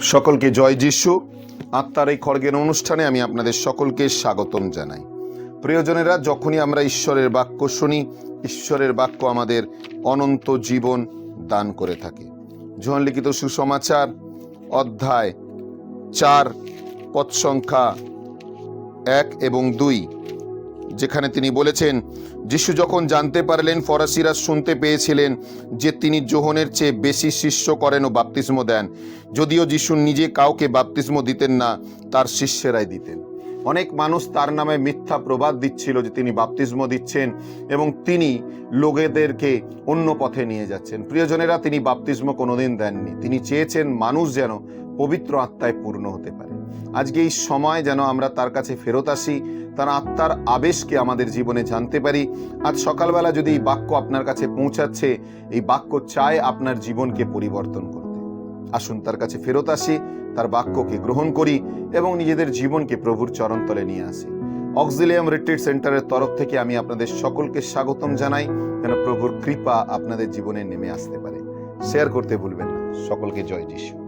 সকলকে জয় যিশু। আত্মার এই খড়গের অনুষ্ঠানে আমি আপনাদের সকলকে স্বাগতম জানাই। প্রিয়জনেরা, যখনই আমরা ঈশ্বরের বাক্য শুনি, ঈশ্বরের বাক্য আমাদের অনন্ত জীবন দান করে থাকে। জোহন লিখিত সুসমাচার, অধ্যায় চার পদ সংখ্যা এক এবং দুই। যেখানে তিনি বলেছেন, যিশু যখন জানতে পারলেন, ফরাসিরা শুনতে পেয়েছিলেন যে তিনি জোহনের চেয়ে বেশি শিষ্য করেন ও বাপ্তিস্ম দেন। যদিও যিশু নিজে কাউকে বাপ্তিস্ম দিতেন না, তার শিষ্যেরাই দিতেন। অনেক মানুষ তার নামে মিথ্যা প্রবাদ দিচ্ছিল যে তিনি বাপ্তিস্ম দিচ্ছেন এবং তিনি লোকেদেরকে অন্য পথে নিয়ে যাচ্ছেন। প্রিয়জনেরা, তিনি বাপ্তিস্ম কোনোদিন দেননি। তিনি চেয়েছেন মানুষ যেন পবিত্র আত্মায় পূর্ণ হতে পারে। আজকে এই সময় যেন আমরা তার কাছে ফেরত আসি, তার আত্মার আবেশকে আমাদের জীবনে জানতে পারি। আজ সকালবেলা যদি এই বাক্য আপনার কাছে পৌঁছাচ্ছে, এই বাক্য চায় আপনার জীবনকে পরিবর্তন করতে। আসুন তার কাছে ফেরত আসি, তার বাক্যকে গ্রহণ করি এবং নিজেদের জীবনকে প্রভুর চরণতলে নিয়ে আসি। অক্সিলিয়াম রিট্রিট সেন্টারের তরফ থেকে আমি আপনাদের সকলকে স্বাগতম জানাই, যেন প্রভুর কৃপা আপনাদের জীবনে নেমে আসতে পারে। শেয়ার করতে ভুলবেন না। সকলকে জয় যিশু।